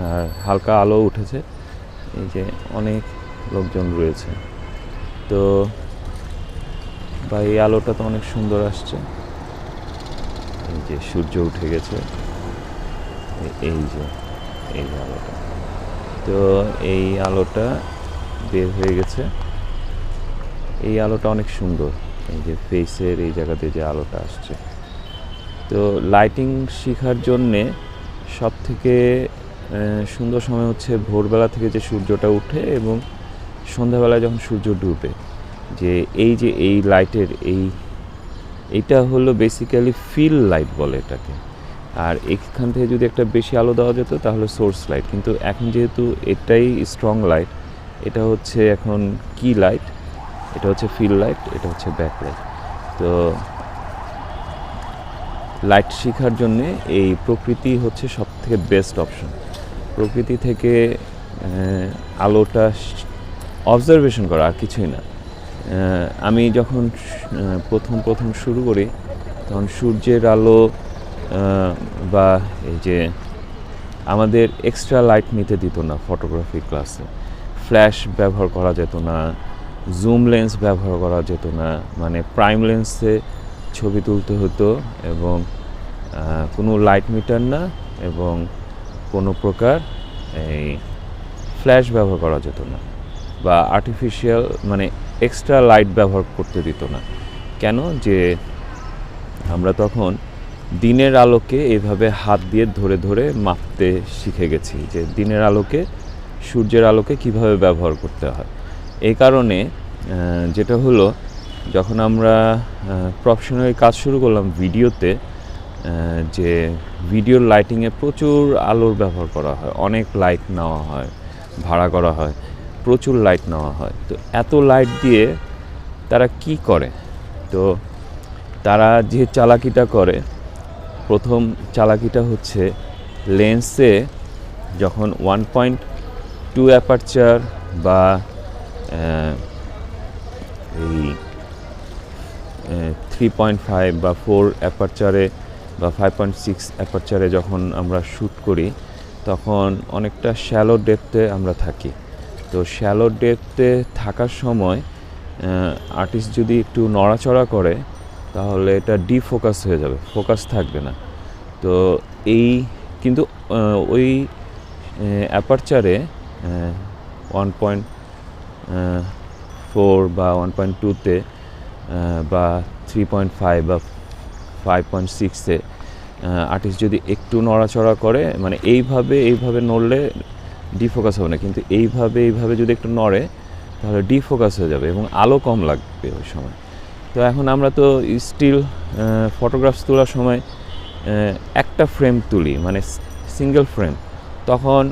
আর হালকা আলো উঠেছে। এই যে অনেক লোকজন রয়েছে। তো বা এই আলোটা তো অনেক সুন্দর আসছে। এই যে সূর্য উঠে গেছে। এই যে, এই আলোটা। তো এই আলোটা বের হয়ে গেছে। এই আলোটা অনেক সুন্দর। এই যে ফেসের এই জায়গাতে যে আলোটা আসছে। তো লাইটিং শেখার জন্যে সব থেকে সুন্দর সময় হচ্ছে ভোরবেলা থেকে যে সূর্যটা উঠে এবং সন্ধ্যাবেলায় যখন সূর্য ডুবে, যে এই যে এই লাইটের এই এইটা হলো বেসিক্যালি ফিল লাইট বলে এটাকে। আর এখান থেকে যদি একটা বেশি আলো দেওয়া যেত তাহলে সোর্স লাইট কিন্তু এখন যেহেতু এটাই স্ট্রং লাইট এটা হচ্ছে এখন কি লাইট এটা হচ্ছে ফিল লাইট এটা হচ্ছে ব্যাক লাইট তো লাইট শেখার জন্যে এই প্রকৃতি হচ্ছে সব থেকে বেস্ট অপশন প্রকৃতি থেকে আলোটা অবজারভেশন করা আর কিছুই না। আমি যখন প্রথম প্রথম শুরু করি, তখন সূর্যের আলো বা এই যে আমাদের এক্সট্রা লাইট নিতে দিত না ফটোগ্রাফি ক্লাসে ফ্ল্যাশ ব্যবহার করা যেত না জুম লেন্স ব্যবহার করা যেত না মানে প্রাইম লেন্সে ছবি তুলতে হতো এবং কোনো লাইট মিটার না এবং কোনো প্রকার এই ফ্ল্যাশ ব্যবহার করা যেত না বা আর্টিফিশিয়াল মানে এক্সট্রা লাইট ব্যবহার করতে দিত না। কেন? যে আমরা তখন দিনের আলোকে এভাবে হাত দিয়ে ধরে ধরে মাপতে শিখে গেছি যে দিনের আলোকে সূর্যের আলোকে কীভাবে ব্যবহার করতে হয়। এই কারণে যেটা হলো, যখন আমরা প্রফেশনালি কাজ শুরু করলাম ভিডিওতে যে ভিডিওর লাইটিংয়ে প্রচুর আলোর ব্যবহার করা হয়, অনেক লাইট নেওয়া হয়, ভাড়া করা হয়, প্রচুর লাইট নেওয়া হয়। তো এত লাইট দিয়ে তারা কি করে? তো তারা যে চালাকিটা করে, প্রথম চালাকিটা হচ্ছে লেন্সে যখন ওয়ান পয়েন্ট টু অ্যাপারচার বা এই থ্রি পয়েন্ট ফাইভ বা ফোর অ্যাপারচারে বা ফাইভ পয়েন্ট সিক্স অ্যাপারচারে যখন আমরা শ্যুট করি, তখন অনেকটা শ্যালো ডেপথে আমরা থাকি। তো শ্যালো ডেপথে থাকার সময় আর্টিস্ট যদি একটু নড়াচড়া করে, তাহলে এটা ডিফোকাস হয়ে যাবে ফোকাস থাকবে না। তো এই, কিন্তু ওই অ্যাপারচারে ওয়ান পয়েন্ট ফোর বা ওয়ান পয়েন্ট টুতে বা থ্রি পয়েন্ট ফাইভ বা ফাইভ পয়েন্ট সিক্সে আর্টিস্ট যদি একটু নড়াচড়া করে মানে এইভাবে এইভাবে নড়লে ডিফোকাস হবে না। কিন্তু এইভাবে এইভাবে যদি একটু নড়ে, তাহলে ডিফোকাস হয়ে যাবে এবং আলো কম লাগবে ওই সময়। তো এখন আমরা তো স্টিল ফটোগ্রাফস তোলার সময় একটা ফ্রেম তুলি মানে সিঙ্গেল ফ্রেম তখন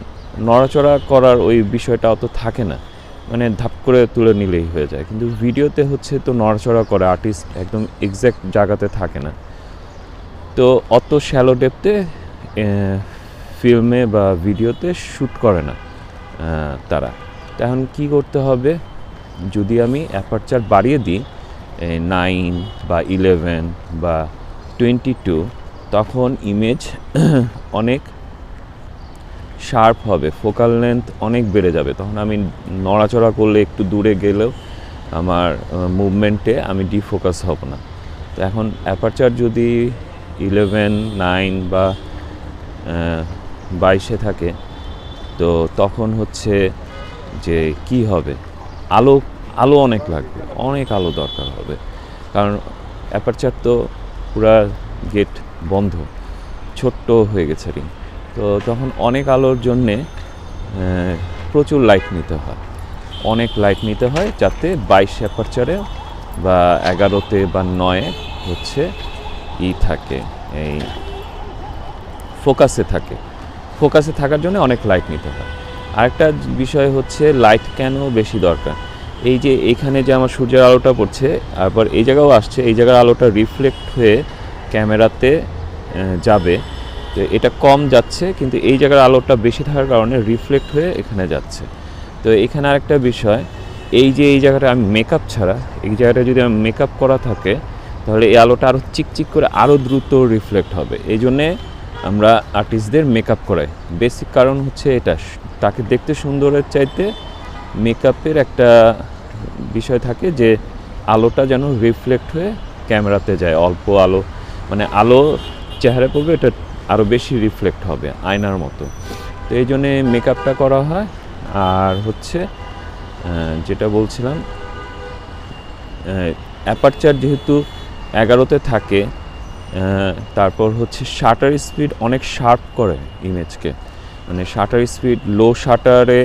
নড়াচড়া করার ওই বিষয়টা অত থাকে না। মানে ধাপ করে তুলে নিলেই হয়ে যায়। কিন্তু ভিডিওতে হচ্ছে তো নড়াচড়া করে আর্টিস্ট একদম এক্স্যাক্ট জায়গাতে থাকে না। তো অত শ্যালো ডেপতে ফিল্মে বা ভিডিওতে শ্যুট করে না তারা। তো এখন কী করতে হবে? যদি আমি অ্যাপারচার বাড়িয়ে দিই নাইন বা ইলেভেন বা টোয়েন্টি টু তখন ইমেজ অনেক শার্প হবে ফোকাল লেন্থ অনেক বেড়ে যাবে। তখন আমি নড়াচড়া করলে একটু দূরে গেলেও আমার মুভমেন্টে আমি ডিফোকাস হব না। তো এখন অ্যাপারচার যদি ইলেভেন, নাইন বা বাইশে থাকে, তো তখন হচ্ছে যে কি হবে? আলো আলো অনেক লাগবে, অনেক আলো দরকার হবে। কারণ অ্যাপারচার তো পুরা গেট বন্ধ, ছোট্ট হয়ে গেছে রিং তো তখন অনেক আলোর জন্যে প্রচুর লাইট নিতে হয়। অনেক লাইট নিতে হয় যাতে বাইশ অ্যাপারচারে বা এগারোতে বা নয়ে হচ্ছে ই থাকে, এই ফোকাসে থাকে। ফোকাসে থাকার জন্য অনেক লাইট নিতে হয়। আরেকটা বিষয় হচ্ছে লাইট কেন বেশি দরকার? এই যে এইখানে যে আমার সূর্যের আলোটা পড়ছে, আবার এই জায়গাও আসছে, এই জায়গার আলোটা রিফ্লেক্ট হয়ে ক্যামেরাতে যাবে। তো এটা কম যাচ্ছে, কিন্তু এই জায়গার আলোটা বেশি থাকার কারণে রিফ্লেক্ট হয়ে এখানে যাচ্ছে। তো এখানে আরেকটা বিষয়, এই যে এই জায়গাটা আমি মেকআপ ছাড়া, এই জায়গাটা যদি আমি মেকআপ করা থাকে তাহলে এই আলোটা আরও চিকচিক করে আরও দ্রুত রিফ্লেক্ট হবে। এই জন্যে আমরা আর্টিস্টদের মেকআপ করাই। বেসিক কারণ হচ্ছে এটা, তাকে দেখতে সুন্দরের চাইতে মেকআপের একটা বিষয় থাকে যে আলোটা যেন রিফ্লেক্ট হয়ে ক্যামেরাতে যায়, অল্প আলো মানে আলো চেহারা পড়বে এটা আরও বেশি রিফ্লেক্ট হবে আয়নার মতো। তো এই জন্যে মেকআপটা করা হয়। আর হচ্ছে যেটা বলছিলাম অ্যাপারচার যেহেতু এগারোতে থাকে তারপর হচ্ছে শাটার স্পিড অনেক শার্প করে ইমেজকে। মানে শাটার স্পিড লো শাটারে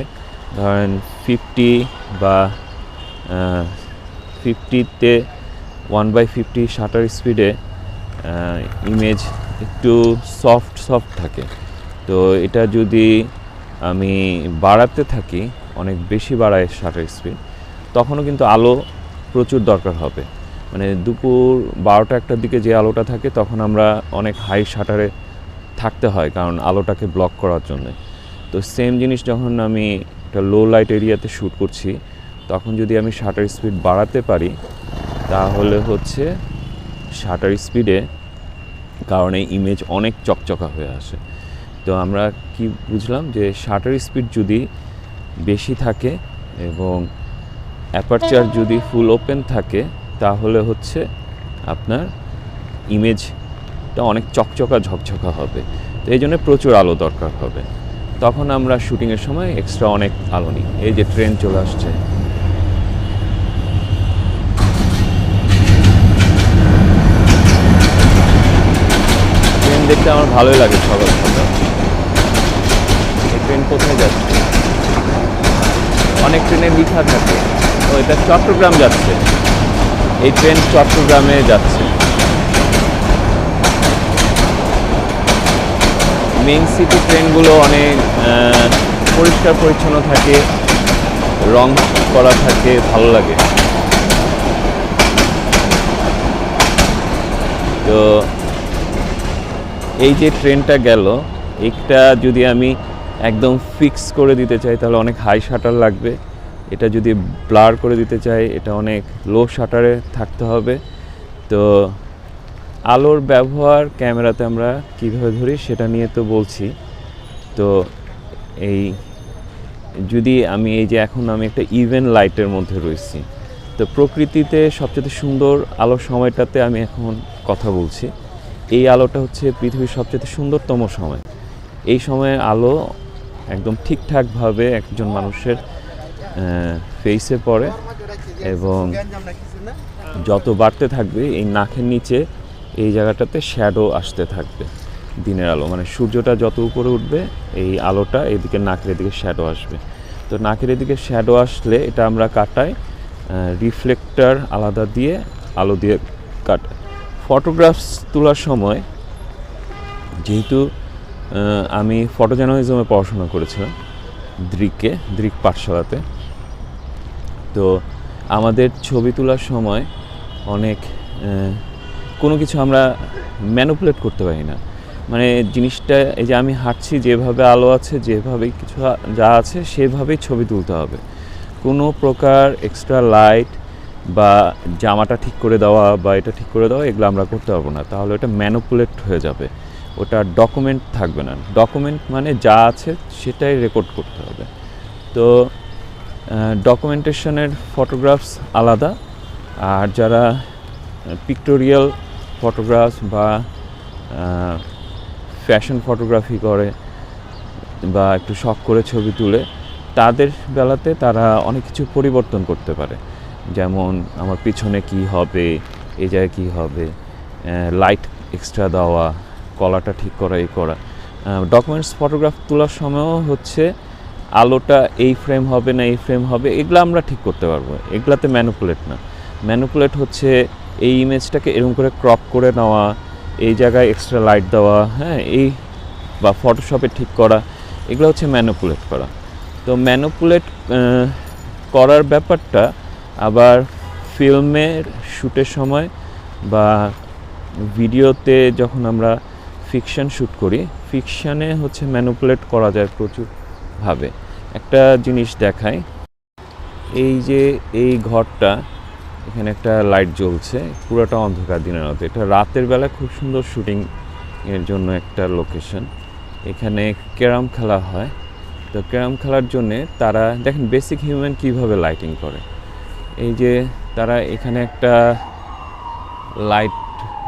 ধরেন ফিফটি বা ফিফটিতে ওয়ান বাই ফিফটি শাটার স্পিডে ইমেজ একটু সফট সফট থাকে। তো এটা যদি আমি বাড়াতে থাকি, অনেক বেশি বাড়ায় শাটার স্পিড, তখনও কিন্তু আলো প্রচুর দরকার হবে। মানে দুপুর বারোটা একটার দিকে যে আলোটা থাকে, তখন আমরা অনেক হাই শাটারে থাকতে হয়, কারণ আলোটাকে ব্লক করার জন্য। তো সেম জিনিস যখন আমি একটা লো লাইট এরিয়াতে শ্যুট করছি, তখন যদি আমি শাটার স্পিড বাড়াতে পারি, তাহলে হচ্ছে শাটার স্পিডে কারণে ইমেজ অনেক চকচকা হয়ে আসে। তো আমরা কি বুঝলাম যে শাটার স্পিড যদি বেশি থাকে এবং অ্যাপারচার যদি ফুল ওপেন থাকে তাহলে হচ্ছে আপনার ইমেজটা অনেক চকচকা ঝকঝকা হবে। তো এই জন্য প্রচুর আলো দরকার হবে। তখন আমরা শুটিংয়ের সময় এক্সট্রা অনেক আলো নিই। এই যে ট্রেন চলে আসছে। ট্রেন দেখতে আমার ভালোই লাগে সকাল সকাল এই ট্রেন কোথায় যাচ্ছে? অনেক ট্রেনে লিখা থাকে। ও, এটা চট্টগ্রাম যাচ্ছে। এই ট্রেন চট্টগ্রামে যাচ্ছে। মেইন সিটি ট্রেনগুলো অনেক পরিষ্কার পরিচ্ছন্ন থাকে, রং করা থাকে, ভালো লাগে। তো এই যে ট্রেনটা গেল এটা যদি আমি একদম ফিক্স করে দিতে চাই, তাহলে অনেক হাই শাটার লাগবে। এটা যদি ব্লার করে দিতে চাই, এটা অনেক লো শাটারে থাকতে হবে। তো আলোর ব্যবহার ক্যামেরাতে আমরা কীভাবে ধরি সেটা নিয়ে তো বলছি। তো এই যদি আমি, এই যে এখন আমি একটা ইভেন লাইটের মধ্যে রয়েছি, তো প্রকৃতিতে সবচেয়ে সুন্দর আলোর সময়টাতে আমি এখন কথা বলছি। এই আলোটা হচ্ছে পৃথিবীর সবচেয়ে সুন্দরতম সময়। এই সময়ে আলো একদম ঠিকঠাকভাবে একজন মানুষের ফেসে পড়ে এবং যত বাড়তে থাকবে, এই নাকের নিচে এই জায়গাটাতে শ্যাডো আসতে থাকবে দিনের আলো। মানে সূর্যটা যত উপরে উঠবে, এই আলোটা এদিকে নাকের এদিকে শ্যাডো আসবে। তো নাকের এদিকে শ্যাডো আসলে এটা আমরা কাটাই রিফ্লেক্টার আলাদা দিয়ে আলো দিয়ে কাটাই। ফটোগ্রাফস তোলার সময় যেহেতু আমি ফটো জার্নালিজমে পড়াশোনা করেছিলাম দৃকে দৃক পাঠশালাতে। তো আমাদের ছবি তোলার সময় অনেক কোনো কিছু আমরা ম্যানুপুলেট করতে পারি না। মানে জিনিসটা, এই যে আমি হাঁটছি, যেভাবে আলো আছে, যেভাবে কিছু যা আছে, সেভাবেই ছবি তুলতে হবে। কোনো প্রকার এক্সট্রা লাইট বা জামাটা ঠিক করে দেওয়া বা এটা ঠিক করে দেওয়া, এগুলো আমরা করতে পারব না। তাহলে ওটা ম্যানুপুলেট হয়ে যাবে। ওটা ডকুমেন্ট থাকবে না। ডকুমেন্ট মানে যা আছে, সেটাই রেকর্ড করতে হবে। তো ডকুমেন্টেশনের ফটোগ্রাফস আলাদা। আর যারা পিক্টোরিয়াল ফটোগ্রাফস বা ফ্যাশন ফটোগ্রাফি করে বা একটু শখ করে ছবি তুলে, তাদের বেলাতে তারা অনেক কিছু পরিবর্তন করতে পারে। যেমন, আমার পিছনে কি হবে, এ জায়গায় কী হবে লাইট এক্সট্রা দেওয়া, কলাটা ঠিক করা এই করা। ডকুমেন্টস ফটোগ্রাফ তোলার সময়ও হচ্ছে আলোটা এই ফ্রেম হবে না এই ফ্রেম হবে, এগুলো আমরা ঠিক করতে পারব। এগুলাতে ম্যানুপুলেট না। ম্যানুপুলেট হচ্ছে এই ইমেজটাকে এরকম করে ক্রপ করে নেওয়া, এই জায়গায় এক্সট্রা লাইট দেওয়া হ্যাঁ এই বা ফটোশপে ঠিক করা, এগুলো হচ্ছে ম্যানুপুলেট করা। তো ম্যানুপুলেট করার ব্যাপারটা আবার ফিল্মের শ্যুটের সময় বা ভিডিওতে যখন আমরা ফিকশান শ্যুট করি ফিকশানে হচ্ছে ম্যানুপুলেট করা যায় প্রচুরভাবে। একটা জিনিস দেখাই। এই যে এই ঘরটা, এখানে একটা লাইট জ্বলছে, পুরোটা অন্ধকার দিনের মতো। এটা রাতের বেলা খুব সুন্দর শুটিং এর জন্য একটা লোকেশন এখানে ক্যারাম খেলা হয়। তো ক্যারাম খেলার জন্যে তারা, দেখেন বেসিক হিউম্যান কীভাবে লাইটিং করে। এই যে তারা এখানে একটা লাইট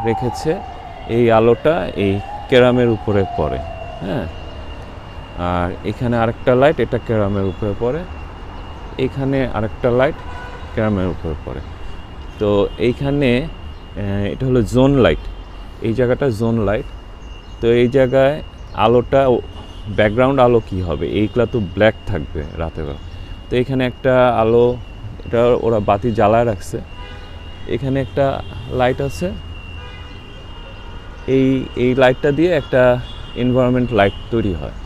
রেখেছে, এই আলোটা এই ক্যারামের উপরে পড়ে হ্যাঁ? আর এখানে আরেকটা লাইট এটা ক্যারামের উপরে পড়ে। এখানে আরেকটা লাইট ক্যারামের উপরে পড়ে। তো এইখানে এটা হলো জোন লাইট এই জায়গাটা জোন লাইট তো এই জায়গায় আলোটা ব্যাকগ্রাউন্ড আলো কি হবে? এইগুলা তো ব্ল্যাক থাকবে রাতের বেলা তো এখানে একটা আলো, এটা ওরা বাতি জ্বালায় রাখছে। এখানে একটা লাইট আছে। এই এই লাইটটা দিয়ে একটা এনভায়রনমেন্ট লাইট তৈরি হয়।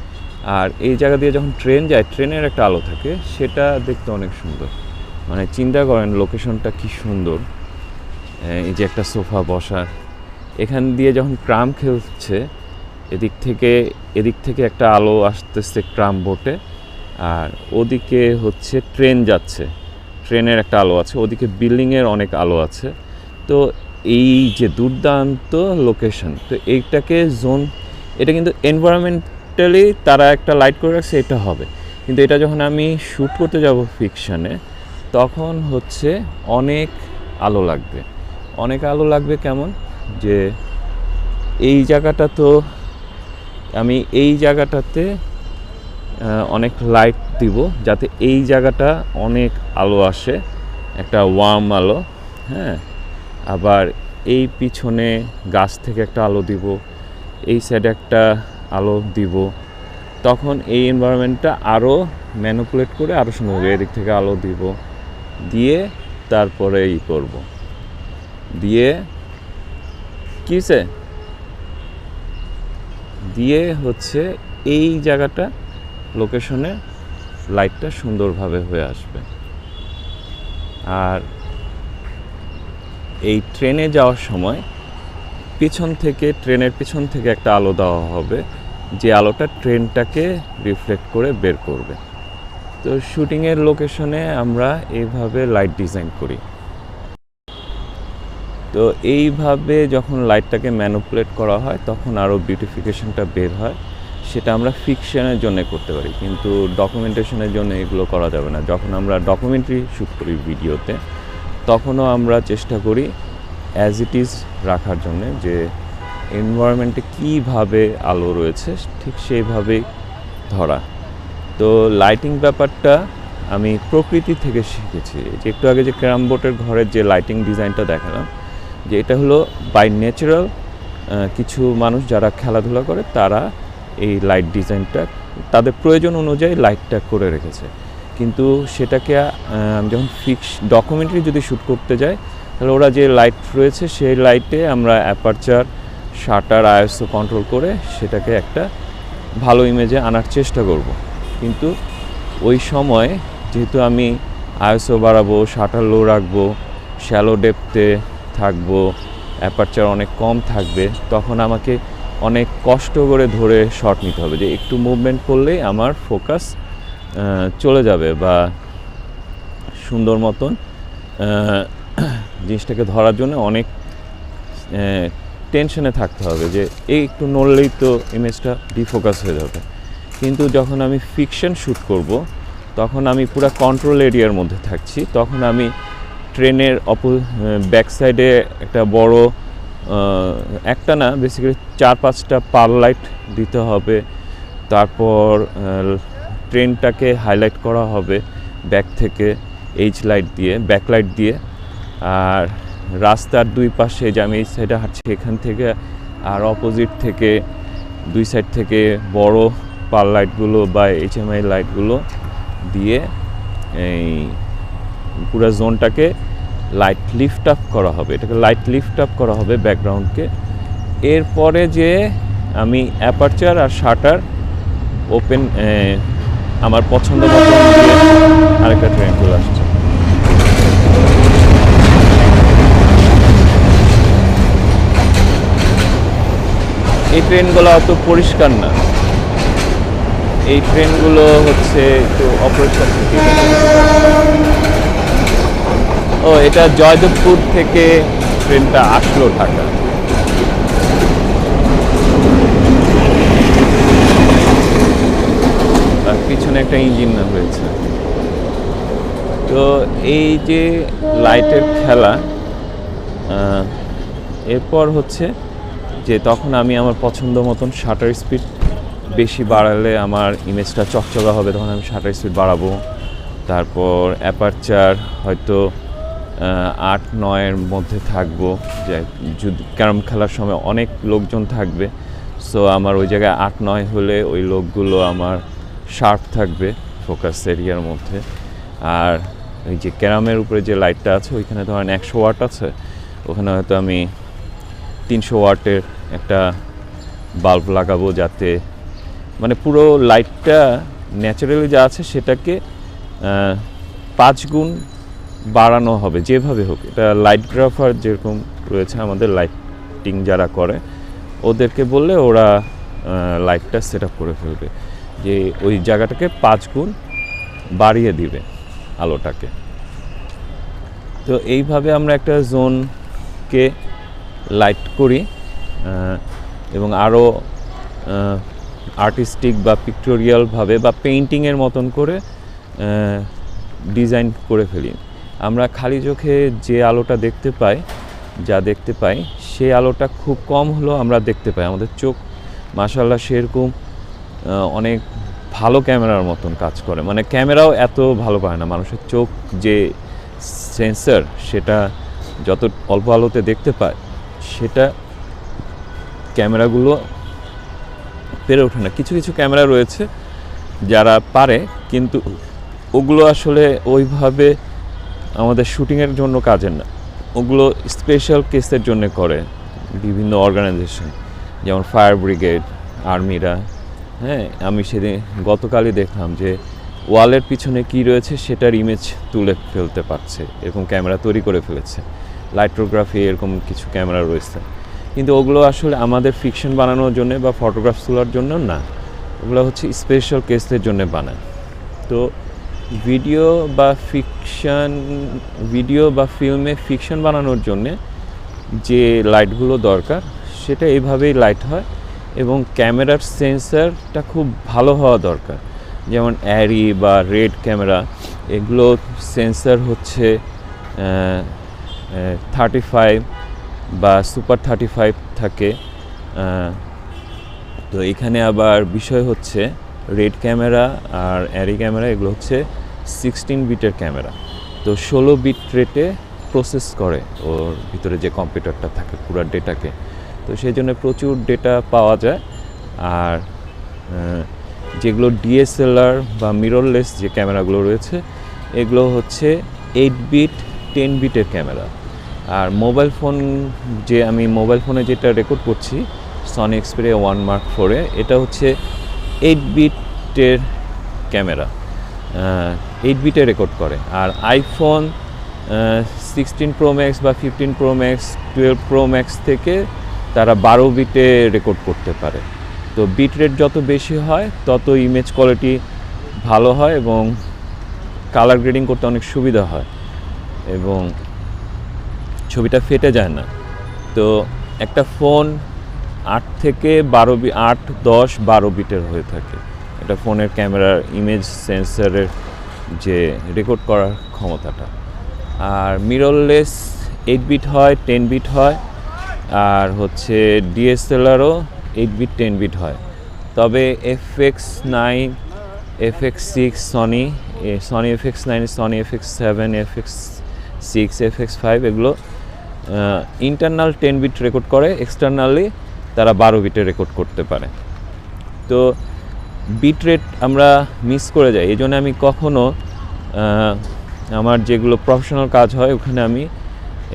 আর এই জায়গা দিয়ে যখন ট্রেন যায়, ট্রেনের একটা আলো থাকে, সেটা দেখতে অনেক সুন্দর। মানে চিন্তা করেন লোকেশনটা কি সুন্দর। এই যে একটা সোফা বসার। এখান দিয়ে যখন ক্রাম খেলছে, এদিক থেকে এদিক থেকে একটা আলো আসতেছে ক্রাম বোটে, আর ওদিকে হচ্ছে ট্রেন যাচ্ছে। ট্রেনের একটা আলো আছে, ওদিকে বিল্ডিংয়ের অনেক আলো আছে। তো এই যে দুর্দান্ত লোকেশন, তো এইটাকে জোন, এটা কিন্তু এনভায়রনমেন্টালি তারা একটা লাইট করে রাখছে, এটা হবে। কিন্তু এটা যখন আমি শ্যুট করতে যাব ফিকশানে তখন হচ্ছে অনেক আলো লাগবে। অনেক আলো লাগবে কেমন? যে এই জায়গাটা তো, আমি এই জায়গাটাতে অনেক লাইট দিব যাতে এই জায়গাটা অনেক আলো আসে, একটা ওয়ার্ম আলো হ্যাঁ? আবার এই পিছনে গাছ থেকে একটা আলো দিব, এই সাইডে একটা আলো দিব, তখন এই এনভায়রনমেন্টটা আরও ম্যানুপুলেট করে আরও সুন্দর হবে এদিক থেকে আলো দিব, দিয়ে তারপরে ই করব। দিয়ে কিসে দিয়ে হচ্ছে এই জায়গাটা লোকেশনে লাইটটা সুন্দরভাবে হয়ে আসবে। আর এই ট্রেনে যাওয়ার সময় পিছন থেকে ট্রেনের পিছন থেকে একটা আলো দেওয়া হবে। যে আলোটা ট্রেনটাকে রিফ্লেক্ট করে বের করবে। তো শুটিংয়ের লোকেশনে আমরা এইভাবে লাইট ডিজাইন করি। তো এইভাবে যখন লাইটটাকে ম্যানুপুলেট করা হয়, তখন আরও বিউটিফিকেশনটা বের হয়। সেটা আমরা ফিকশনের জন্য করতে পারি, কিন্তু ডকুমেন্টেশনের জন্য এগুলো করা যাবে না। যখন আমরা ডকুমেন্টারি শ্যুট করি ভিডিওতে, তখনও আমরা চেষ্টা করি অ্যাজ ইট ইজ রাখার জন্য যে এনভায়রনমেন্টে কীভাবে আলো রয়েছে, ঠিক সেইভাবেই ধরা। তো লাইটিং ব্যাপারটা আমি প্রকৃতি থেকে শিখেছি। যে একটু আগে যে ক্যারাম বোর্ডের ঘরের যে লাইটিং ডিজাইনটা দেখালাম, যে এটা হলো বাই ন্যাচারাল কিছু মানুষ যারা খেলাধুলা করে, তারা এই লাইট ডিজাইনটা, তাদের প্রয়োজন অনুযায়ী লাইটটা করে রেখেছে। কিন্তু সেটাকে যখন ফিক্স ডকুমেন্টারি যদি শ্যুট করতে যাই, তাহলে ওরা যে লাইট রয়েছে, সেই লাইটে আমরা অ্যাপারচার শাটার আইএসও কন্ট্রোল করে সেটাকে একটা ভালো ইমেজে আনার চেষ্টা করব। কিন্তু ওই সময় যেহেতু আমি আইএসও বাড়াবো, শাটার লো রাখব শ্যালো ডেপতে থাকব অ্যাপারচার অনেক কম থাকবে, তখন আমাকে অনেক কষ্ট করে ধরে শট নিতে হবে। যে একটু মুভমেন্ট করলেই আমার ফোকাস চলে যাবে বা সুন্দর মতন জিনিসটাকে ধরার জন্য অনেক টেনশনে থাকতে হবে যে এই একটু নড়লেই তো ইমেজটা ডিফোকাস হয়ে যাবে। কিন্তু যখন আমি ফিকশন শ্যুট করব, তখন আমি পুরো কন্ট্রোল এরিয়ার মধ্যে থাকছি। তখন আমি ট্রেনের অপো ব্যাক সাইডে একটা বড় একটা না বেসিক্যালি চার পাঁচটা পার লাইট দিতে হবে। তারপর ট্রেনটাকে হাইলাইট করা হবে ব্যাক থেকে এইচ লাইট দিয়ে ব্যাক লাইট দিয়ে। আর রাস্তার দুই পাশে যে আমি এই সাইডে হাঁটছি, এখান থেকে আর অপোজিট থেকে দুই সাইড থেকে বড় পাল লাইটগুলো বা এইচএমআই লাইটগুলো দিয়ে এই পুরো জোনটাকে লাইট লিফট আপ করা হবে। এটাকে লাইট লিফট আপ করা হবে ব্যাকগ্রাউন্ডকে এরপরে যে আমি অ্যাপারচার আর শাটার ওপেন আমার পছন্দ মতো আরেকটা ট্রেন চলে আসছে। এই ট্রেনগুলো অত পরিষ্কার না। এই ট্রেনগুলো হচ্ছে একটু অপরিষ্কার ও, এটা জয়দেবপুর থেকে ট্রেনটা আসলো ঢাকা। তার পিছনে একটা ইঞ্জিন না হয়েছে তো এই যে লাইটের খেলা এরপর হচ্ছে যে তখন আমি আমার পছন্দ মতন শাটার স্পিড বেশি বাড়ালে আমার ইমেজটা চকচকা হবে, তখন আমি শাটার স্পিড বাড়াবো। তারপর অ্যাপারচার হয়তো আট নয়ের মধ্যে থাকব। যে যদি, ক্যারাম খেলার সময় অনেক লোকজন থাকবে। সো আমার ওই জায়গায় আট, নয় হলে ওই লোকগুলো আমার শার্প থাকবে ফোকাস এরিয়ার মধ্যে। আর এই যে ক্যারামের উপরে যে লাইটটা আছে, ওইখানে ধরেন একশো ওয়াট আছে, ওখানে হয়তো আমি তিনশো ওয়াটের একটা বাল্ব লাগাবো যাতে মানে পুরো লাইটটা ন্যাচারালি যা আছে সেটাকে পাঁচ গুণ বাড়ানো হবে, যেভাবে হোক। এটা লাইটগ্রাফার যেরকম রয়েছে আমাদের, লাইটিং যারা করে, ওদেরকে বললে ওরা লাইটটা সেট করে ফেলবে। যে ওই জায়গাটাকে পাঁচ গুণ বাড়িয়ে দিবে আলোটাকে। তো এইভাবে আমরা একটা জোনকে লাইট করি। এবং আরও আর্টিস্টিক বা পিক্টোরিয়ালভাবে বা পেইন্টিংয়ের মতন করে ডিজাইন করে ফেলি। আমরা খালি চোখে যে আলোটা দেখতে পাই, যা দেখতে পাই সেই আলোটা খুব কম হলেও আমরা দেখতে পাই। আমাদের চোখ মাসাল্লাহ সেরকম অনেক ভালো ক্যামেরার মতন কাজ করে। মানে ক্যামেরাও এত ভালো পায় না। মানুষের চোখ যে সেন্সার সেটা যত অল্প আলোতে দেখতে পায়, সেটা ক্যামেরাগুলো পেরে ওঠে না। কিছু কিছু ক্যামেরা রয়েছে যারা পারে, কিন্তু ওগুলো আসলে ওইভাবে আমাদের শুটিংয়ের জন্য কাজের না। ওগুলো স্পেশাল কেসের জন্য করে বিভিন্ন অর্গানাইজেশন যেমন ফায়ার ব্রিগেড আর্মিরা হ্যাঁ আমি সেদিন গতকালই দেখলাম যে ওয়ালের পিছনে কি রয়েছে সেটার ইমেজ তুলে ফেলতে পারছে এরকম ক্যামেরা তৈরি করে ফেলেছে। লাইট্রোগ্রাফি এরকম কিছু ক্যামেরা রয়েছে। কিন্তু ওগুলো আসলে আমাদের ফিকশন বানানোর জন্য বা ফটোগ্রাফ তোলার জন্য না। ওগুলো হচ্ছে স্পেশাল কেসের জন্য বানায়। তো ভিডিও বা ফিকশন ভিডিও বা ফিল্মে ফিকশন বানানোর জন্যে যে লাইটগুলো দরকার, সেটা এইভাবেই লাইট হয় এবং ক্যামেরার সেন্সারটা খুব ভালো হওয়া দরকার। যেমন অ্যারি বা রেড ক্যামেরা এগুলো সেন্সার হচ্ছে থার্টি ফাইভ বা সুপার থার্টি ফাইভ থাকে তো এখানে আবার বিষয় হচ্ছে রেড ক্যামেরা আর অ্যারি ক্যামেরা, এগুলো হচ্ছে সিক্সটিন বিটের ক্যামেরা। তো ষোলো বিট রেটে প্রসেস করে ওর ভিতরে যে কম্পিউটারটা থাকে পুরো ডেটাকে। তো সেই জন্য প্রচুর ডেটা পাওয়া যায়। আর যেগুলো ডিএসএলআর বা মিররলেস যে ক্যামেরাগুলো রয়েছে, এগুলো হচ্ছে এইট বিট টেন বিটের ক্যামেরা। আর মোবাইল ফোন যে আমি মোবাইল ফোনে যেটা রেকর্ড করছি সনি এক্সপেরিয়া ওয়ান মার্ক ফোরে এটা হচ্ছে এইট বিটের ক্যামেরা এইট বিটে রেকর্ড করে। আর আইফোন সিক্সটিন প্রো ম্যাক্স বা fifteen pro max twelve pro max থেকে তারা বারো বিটে রেকর্ড করতে পারে। তো বিট রেট যত বেশি হয়, তত ইমেজ কোয়ালিটি ভালো হয় এবং কালার গ্রেডিং করতে অনেক সুবিধা হয়। এবং ছবিটা ফেটে যায় না। তো একটা ফোন আট থেকে বারো বি, আট, দশ, বারো বিটের হয়ে থাকে। এটা ফোনের ক্যামেরার ইমেজ সেন্সারের যে রেকর্ড করার ক্ষমতাটা। আর মিররলেস এইট বিট হয় টেন বিট হয়। আর হচ্ছে ডিএসএলআরও এইট বিট টেন বিট হয়। তবে F X nine F X six Sony Sony F X nine Sony F X seven F X six F X five এগুলো ইন্টারনাল টেন বিট রেকর্ড করে externally তারা বারো বিটে রেকর্ড করতে পারে। তো বিট রেট আমরা মিস করে যাই এই জন্য আমি কখনো আহ, আমার যেগুলো প্রফেশনাল কাজ হয় ওখানে আমি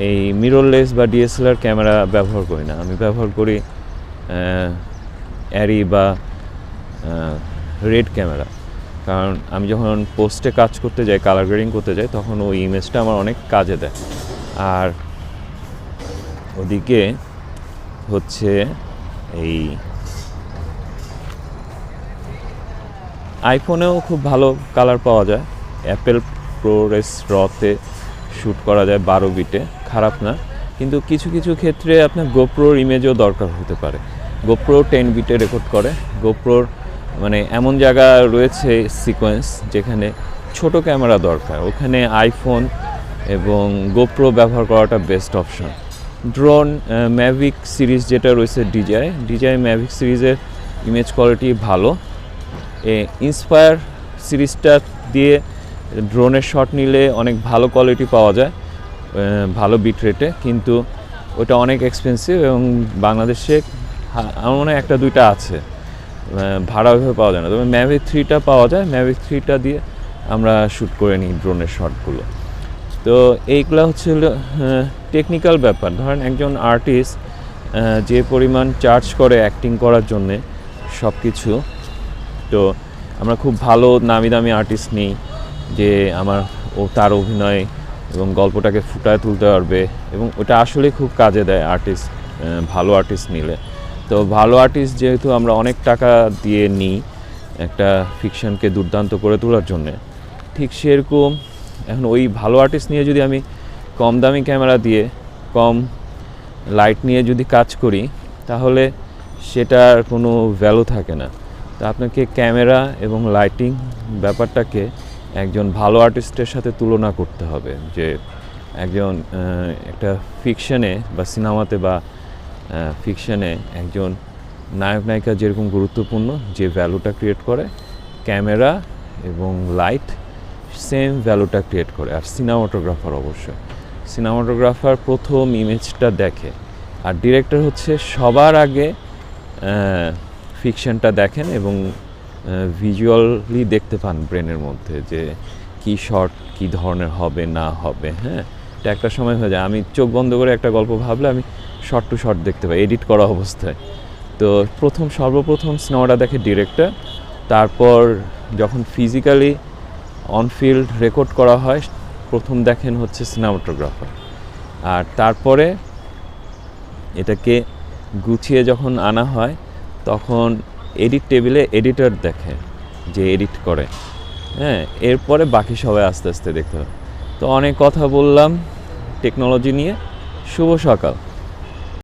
এই মিররলেস বা ডিএসএলআর ক্যামেরা ব্যবহার করি না। আমি ব্যবহার করি অ্যারি বা রেড ক্যামেরা কারণ আমি যখন পোস্টে কাজ করতে যাই কালার গ্রেডিং করতে যাই তখন ওই ইমেজটা আমার অনেক কাজে দেয়। আর ওদিকে হচ্ছে এই আইফোনেও খুব ভালো কালার পাওয়া যায়। অ্যাপেল প্রোরেস রতে শ্যুট করা যায় বারো বিটে খারাপ না। কিন্তু কিছু কিছু ক্ষেত্রে আপনার গোপ্রোর ইমেজও দরকার হতে পারে। গোপ্রো টেন বিটে রেকর্ড করে। গোপ্রোর মানে এমন জায়গা রয়েছে সিকোয়েন্স যেখানে ছোট ক্যামেরা দরকার। ওখানে আইফোন এবং গোপ্রো ব্যবহার করাটা best option drone Mavic series যেটা রয়েছে ডিজাই ডিজাই ম্যাভিক সিরিজের ইমেজ কোয়ালিটি ভালো। এ ইন্সপায়ার সিরিজটা দিয়ে ড্রোনের শট নিলে অনেক ভালো কোয়ালিটি পাওয়া যায় ভালো বিট রেটে কিন্তু ওটা অনেক এক্সপেন্সিভ এবং বাংলাদেশে আমার মনে হয় একটা, দুইটা আছে। ভাড়া ওইভাবে পাওয়া যায় না। তবে ম্যাভিক থ্রিটা পাওয়া যায়। ম্যাভিক থ্রিটা দিয়ে আমরা শ্যুট করে নিই ড্রোনের শটগুলো তো এইগুলো হচ্ছে টেকনিক্যাল ব্যাপার। ধরেন একজন আর্টিস্ট যে পরিমাণ চার্জ করে অ্যাক্টিং করার জন্যে সব কিছু তো আমরা খুব ভালো নামি দামি আর্টিস্ট নিই যে আমার ও তার অভিনয় এবং গল্পটাকে ফুটায় তুলতে পারবে এবং ওটা আসলে খুব কাজে দেয় আর্টিস্ট ভালো আর্টিস্ট নিলে। তো ভালো আর্টিস্ট যেহেতু আমরা অনেক টাকা দিয়ে নিই একটা ফিকশনকে দুর্দান্ত করে তোলার জন্যে, ঠিক সেরকম এখন ওই ভালো আর্টিস্ট নিয়ে যদি আমি কম দামি ক্যামেরা দিয়ে, কম লাইট নিয়ে যদি কাজ করি, তাহলে সেটার কোনো ভ্যালু থাকে না। তো আপনাকে ক্যামেরা এবং লাইটিং ব্যাপারটাকে একজন ভালো আর্টিস্টের সাথে তুলনা করতে হবে। যে একজন একটা ফিকশনে বা সিনেমাতে বা ফিকশনে একজন নায়ক, নায়িকা যেরকম গুরুত্বপূর্ণ, যে ভ্যালুটা ক্রিয়েট করে, ক্যামেরা এবং লাইট সেম ভ্যালুটা ক্রিয়েট করে, আর সিনেমাটোগ্রাফার অবশ্যই। সিনেমাটোগ্রাফার প্রথম ইমেজটা দেখে। আর ডিরেক্টর হচ্ছে সবার আগে ফিকশনটা দেখেন এবং ভিজুয়ালি দেখতে পান ব্রেনের মধ্যে যে কি শর্ট কি ধরনের হবে, না হবে হ্যাঁ? এটা একটা সময় হয়ে যায়। আমি চোখ বন্ধ করে একটা গল্প ভাবলে আমি শর্ট টু শর্ট দেখতে পাই, এডিট করা অবস্থায়। তো প্রথম, সর্বপ্রথম সিনেমাটা দেখে ডিরেক্টর। তারপর যখন ফিজিক্যালি অনফিল্ড রেকর্ড করা হয় প্রথম দেখেন হচ্ছে সিনেমাটোগ্রাফার। আর তারপরে এটাকে গুছিয়ে যখন আনা হয়, তখন এডিট টেবিলে এডিটর দেখে যে এডিট করে। হ্যাঁ এরপরে বাকি সবাই আস্তে আস্তে দেখতে তো অনেক কথা বললাম টেকনোলজি নিয়ে। শুভ সকাল।